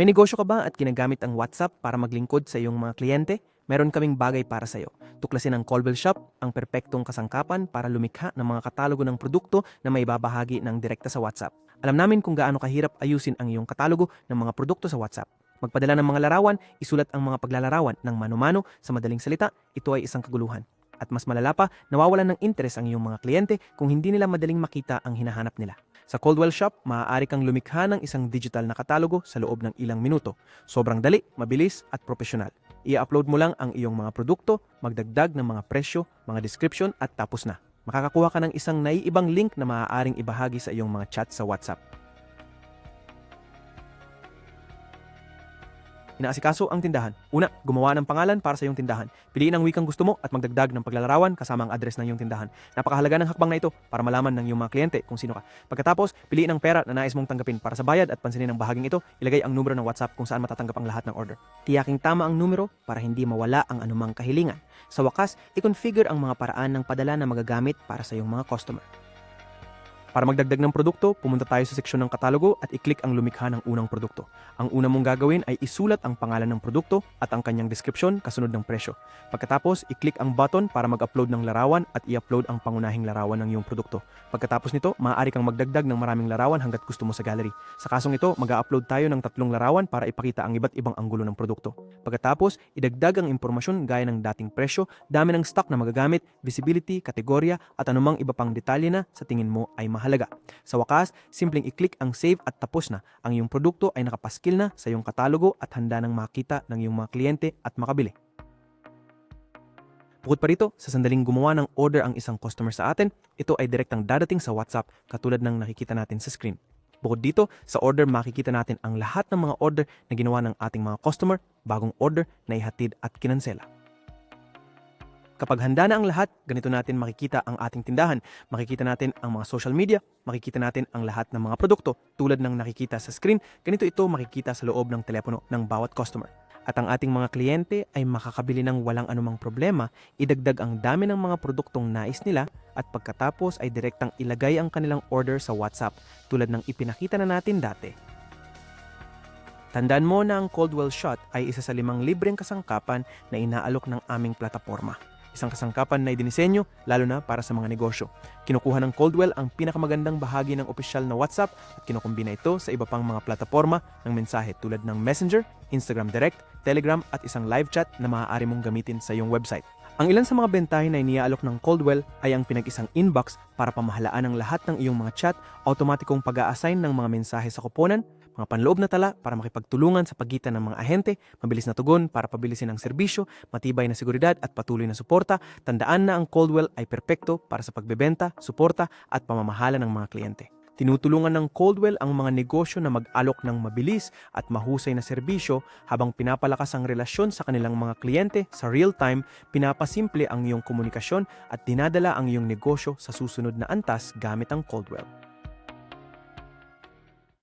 May negosyo ka ba at ginagamit ang WhatsApp para maglingkod sa iyong mga kliyente? Meron kaming bagay para sa iyo. Tuklasin ang Colwell Shop, ang perpektong kasangkapan para lumikha ng mga katalogo ng produkto na may babahagi ng direkta sa WhatsApp. Alam namin kung gaano kahirap ayusin ang iyong katalogo ng mga produkto sa WhatsApp. Magpadala ng mga larawan, isulat ang mga paglalarawan ng mano-mano sa madaling salita, ito ay isang kaguluhan. At mas malala pa, nawawalan ng interes ang iyong mga kliyente kung hindi nila madaling makita ang hinahanap nila. Sa Coldwell Shop, maaari kang lumikha ng isang digital na katalogo sa loob ng ilang minuto. Sobrang dali, mabilis at profesional. I-upload mo lang ang iyong mga produkto, magdagdag ng mga presyo, mga description at tapos na. Makakakuha ka ng isang naiibang link na maaaring ibahagi sa iyong mga chat sa WhatsApp. Inaasikaso ang tindahan. Una, gumawa ng pangalan para sa iyong tindahan. Piliin ang wikang gusto mo at magdagdag ng paglalarawan kasama ang address ng iyong tindahan. Napakahalaga ng hakbang na ito para malaman ng iyong mga kliyente kung sino ka. Pagkatapos, piliin ang pera na nais mong tanggapin para sa bayad at pansinin ang bahaging ito, ilagay ang numero ng WhatsApp kung saan matatanggap ang lahat ng order. Tiyaking tama ang numero para hindi mawala ang anumang kahilingan. Sa wakas, i-configure ang mga paraan ng padala na magagamit para sa iyong mga customer. Para magdagdag ng produkto, pumunta tayo sa seksyon ng katalogo at i-click ang lumikha ng unang produkto. Ang una mong gagawin ay isulat ang pangalan ng produkto at ang kanyang description kasunod ng presyo. Pagkatapos, i-click ang button para mag-upload ng larawan at i-upload ang pangunahing larawan ng iyong produkto. Pagkatapos nito, maaari kang magdagdag ng maraming larawan hanggat gusto mo sa gallery. Sa kasong ito, mag-upload tayo ng tatlong larawan para ipakita ang iba't ibang anggulo ng produkto. Pagkatapos, idagdag ang impormasyon gaya ng dating presyo, dami ng stock na magagamit, visibility, kategorya at anumang iba pang detalye na sa tingin mo ay mahalaga. Sa wakas, simpleng i-click ang save at tapos na. Ang iyong produkto ay nakapaskil na sa iyong katalogo at handa nang makita ng iyong mga kliyente at makabili. Bukod pa rito, sa sandaling gumawa ng order ang isang customer sa atin, ito ay direktang dadating sa WhatsApp katulad ng nakikita natin sa screen. Bukod dito, sa order makikita natin ang lahat ng mga order na ginawa ng ating mga customer, bagong order na ihatid at kinansela. Kapag handa na ang lahat, ganito natin makikita ang ating tindahan. Makikita natin ang mga social media, makikita natin ang lahat ng mga produkto. Tulad ng nakikita sa screen, ganito ito makikita sa loob ng telepono ng bawat customer. At ang ating mga kliyente ay makakabili ng walang anumang problema, idagdag ang dami ng mga produktong nais nila at pagkatapos ay direktang ilagay ang kanilang order sa WhatsApp tulad ng ipinakita na natin dati. Tandaan mo na ang Coldwell Shot ay isa sa limang libreng kasangkapan na inaalok ng aming plataforma. Isang kasangkapan na idinisenyo lalo na para sa mga negosyo. Kinukuha ng Coldwell ang pinakamagandang bahagi ng opisyal na WhatsApp at kinukumbina ito sa iba pang mga plataforma ng mensahe tulad ng Messenger, Instagram Direct, Telegram at isang live chat na maaari mong gamitin sa iyong website. Ang ilan sa mga bentahe na iniaalok ng Coldwell ay ang pinag-isang inbox para pamahalaan ang lahat ng iyong mga chat, automatikong pag-a-assign ng mga mensahe sa koponan, mga panloob na tala para makipagtulungan sa pagitan ng mga ahente, mabilis na tugon para pabilisin ang serbisyo, matibay na seguridad at patuloy na suporta, tandaan na ang Coldwell ay perpekto para sa pagbebenta, suporta at pamamahala ng mga kliyente. Tinutulungan ng Coldwell ang mga negosyo na mag-alok ng mabilis at mahusay na serbisyo habang pinapalakas ang relasyon sa kanilang mga kliyente sa real time, pinapasimple ang iyong komunikasyon at dinadala ang iyong negosyo sa susunod na antas gamit ang Coldwell.